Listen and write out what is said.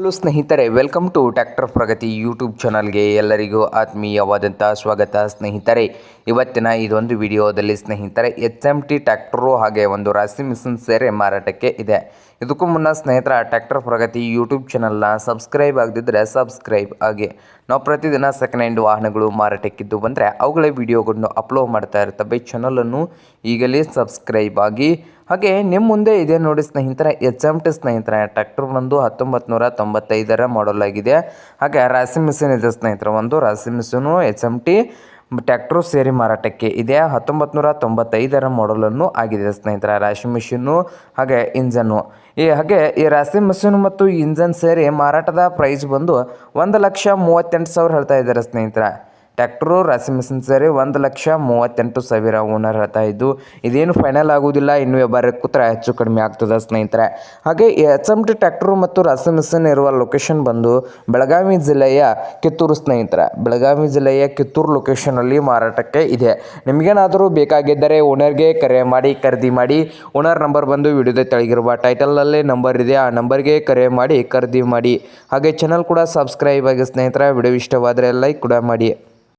Hello ಸ್ನೇಹಿತರೆ welcome to tractor Pragati YouTube ಚಾನಲ್ಗೆ ಎಲ್ಲರಿಗೂ ಆತ್ಮೀಯವಾದಂಥ ಸ್ವಾಗತ ಸ್ನೇಹಿತರೆ. ಇವತ್ತಿನ ಇದೊಂದು ವಿಡಿಯೋದಲ್ಲಿ ಸ್ನೇಹಿತರೆ ಎಚ್ ಎಂ ಟಿ ಟ್ಯಾಕ್ಟ್ರು ಹಾಗೆ ಒಂದು ರಾಶಿ ಮಿಷನ್ ಸೇರೆ ಮಾರಾಟಕ್ಕೆ ಇದೆ. ಇದಕ್ಕೂ ಮುನ್ನ ಸ್ನೇಹಿತರ ಟ್ಯಾಕ್ಟರ್ ಪ್ರಗತಿ ಯೂಟ್ಯೂಬ್ ಚಾನಲ್ನ ಸಬ್ಸ್ಕ್ರೈಬ್ ಆಗದಿದ್ದರೆ ಸಬ್ಸ್ಕ್ರೈಬ್ ಆಗಿ. ನಾವು ಪ್ರತಿದಿನ ಸೆಕೆಂಡ್ ಹ್ಯಾಂಡ್ ವಾಹನಗಳು ಮಾರಾಟಕ್ಕಿದ್ದು ಬಂದರೆ, ಅವುಗಳ ವಿಡಿಯೋಗಳನ್ನು ಅಪ್ಲೋಡ್ ಮಾಡ್ತಾ ಇರ್ತವೆ. ಚಾನಲನ್ನು ಈಗಲೇ ಸಬ್ಸ್ಕ್ರೈಬ್ ಆಗಿ. ಹಾಗೆ ನಿಮ್ಮ ಮುಂದೆ ಇದೆ ನೋಡಿ ಸ್ನೇಹಿತರೆ ಎಚ್ ಎಂ ಟಿ ಸ್ನೇಹಿತರೆ, ಟ್ರ್ಯಾಕ್ಟರ್ ಬಂದು ಹತ್ತೊಂಬತ್ತು ನೂರ ತೊಂಬತ್ತೈದರ ಮಾಡಲ್ ಆಗಿದೆ. ಹಾಗೆ ರಾಸಿ ಮಿಷಿನ್ ಇದೆ ಸ್ನೇಹಿತರೆ, ಒಂದು ರಾಸಿ machine H M T tractor ಸೇರಿ ಮಾರಾಟಕ್ಕೆ ಇದೆ. ಹತ್ತೊಂಬತ್ತು ನೂರ ತೊಂಬತ್ತೈದರ ಮಾಡಲನ್ನು ಆಗಿದೆ ಸ್ನೇಹಿತರೆ, ರಾಶಿ ಮಿಷಿನ್ನು, ಹಾಗೆ ಇಂಜನ್ನು. ಈ ಹಾಗೆ ಈ ರಾಸಿ ಮಿಷಿನ್ ಮತ್ತು ಇಂಜನ್ ಸೇರಿ ಮಾರಾಟದ ಪ್ರೈಸ್ ಬಂದು ಒಂದು ಲಕ್ಷ ಮೂವತ್ತೆಂಟು ಸಾವಿರ ಹೇಳ್ತಾ ಇದ್ದಾರೆ ಸ್ನೇಹಿತರೆ. ಟ್ಯಾಕ್ಟ್ರು ರಾಸಿ ಮಿಷಿನ್ ಸೇರಿ ಒಂದು ಲಕ್ಷ ಮೂವತ್ತೆಂಟು ಸಾವಿರ ಓನರ್ ಹೇಳ್ತಾ ಇದ್ದು, ಇದೇನು ಫೈನಲ್ ಆಗೋದಿಲ್ಲ, ಇನ್ನು ವ್ಯವಹಾರಕ್ಕೆ ಕೂತ್ರೆ ಹೆಚ್ಚು ಕಡಿಮೆ ಆಗ್ತದೆ ಸ್ನೇಹಿತರೆ. ಹಾಗೆ ಎಚ್ ಎಂ ಟಿ ಟ್ಯಾಕ್ಟ್ರು ಮತ್ತು ರಾಸಿ ಮಿಷಿನ್ ಇರುವ ಲೊಕೇಶನ್ ಬಂದು ಬೆಳಗಾವಿ ಜಿಲ್ಲೆಯ ಕಿತ್ತೂರು ಸ್ನೇಹಿತರೆ. ಬೆಳಗಾವಿ ಜಿಲ್ಲೆಯ ಕಿತ್ತೂರು ಲೊಕೇಶನಲ್ಲಿ ಮಾರಾಟಕ್ಕೆ ಇದೆ. ನಿಮಗೇನಾದರೂ ಬೇಕಾಗಿದ್ದರೆ ಓನರ್ಗೆ ಕರೆ ಮಾಡಿ, ಖರೀದಿ ಮಾಡಿ, ಓನರ್ ನಂಬರ್ ಬಂದು ವಿಡಿಯೋದ ತೆಳಗಿರುವ ಟೈಟಲಲ್ಲೇ ನಂಬರ್ ಇದೆ, ಆ ನಂಬರ್ಗೆ ಕರೆ ಮಾಡಿ, ಖರೀದಿ ಮಾಡಿ. ಹಾಗೆ ಚಾನಲ್ ಕೂಡ ಸಬ್ಸ್ಕ್ರೈಬ್ ಆಗಿ ಸ್ನೇಹಿತರ, ವಿಡಿಯೋ ಇಷ್ಟವಾದರೆ ಲೈಕ್ ಕೂಡ ಮಾಡಿ.